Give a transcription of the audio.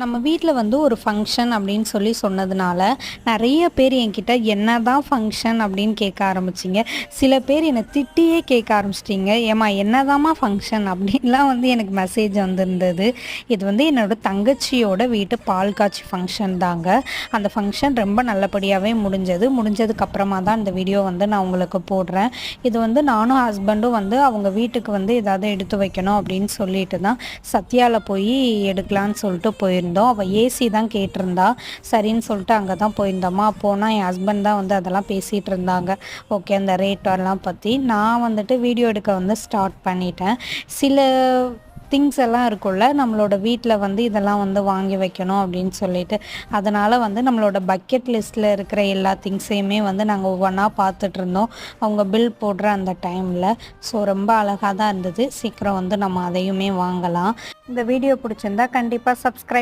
நம்ம வீட்டில் வந்து ஒரு ஃபங்க்ஷன் அப்படின்னு சொல்லி சொன்னதுனால நிறைய பேர் என்கிட்ட என்ன தான் ஃபங்க்ஷன் அப்படின்னு கேட்க ஆரம்பிச்சிங்க. சில பேர் என்னை திட்டியே கேட்க ஆரம்பிச்சிட்டிங்க. ஏமா என்னதாம்மா ஃபங்க்ஷன் அப்படின்லாம் வந்து எனக்கு மெசேஜ் வந்திருந்தது. இது வந்து என்னோட தங்கச்சியோட வீட்டு பால் காட்சி ஃபங்க்ஷன் தாங்க. அந்த ஃபங்க்ஷன் ரொம்ப நல்லபடியாகவே முடிஞ்சது. முடிஞ்சதுக்கப்புறமா தான் இந்த வீடியோ வந்து நான் உங்களுக்கு போடுறேன். இது வந்து நானும் ஹஸ்பண்டும் வந்து அவங்க வீட்டுக்கு வந்து ஏதாவது எடுத்து வைக்கணும் அப்படின்னு சொல்லிட்டு தான் சத்யாவில் போய் எடுக்கலான்னு சொல்லிட்டு போயிருந்தோம். அவள் ஏசி தான் கேட்டிருந்தா. சரின்னு சொல்லிட்டு அங்கே தான் போயிருந்தோமா. போனால் என் ஹஸ்பண்ட் தான் வந்து அதெல்லாம் பேசிகிட்டு இருந்தாங்க. ஓகே அந்த ரேட்டெல்லாம் பற்றி நான் வந்துட்டு வீடியோ எடுக்க வந்து ஸ்டார்ட் பண்ணிட்டேன். சில திங்ஸ் எல்லாம் இருக்கும்ல நம்மளோட வீட்டில் வந்து இதெல்லாம் வந்து வாங்கி வைக்கணும் அப்படின்னு சொல்லிட்டு. அதனால் வந்து நம்மளோட பக்கெட் லிஸ்ட்டில் இருக்கிற எல்லா திங்ஸையுமே வந்து நாங்கள் ஒவ்வொன்றா பார்த்துட்டு இருந்தோம். அவங்க பில் போடுற அந்த டைமில் ஸோ ரொம்ப அழகாக தான் இருந்தது. சீக்கிரம் வந்து நம்ம அதையுமே வாங்கலாம். இந்த வீடியோ பிடிச்சிருந்தா கண்டிப்பாக சப்ஸ்கிரைப்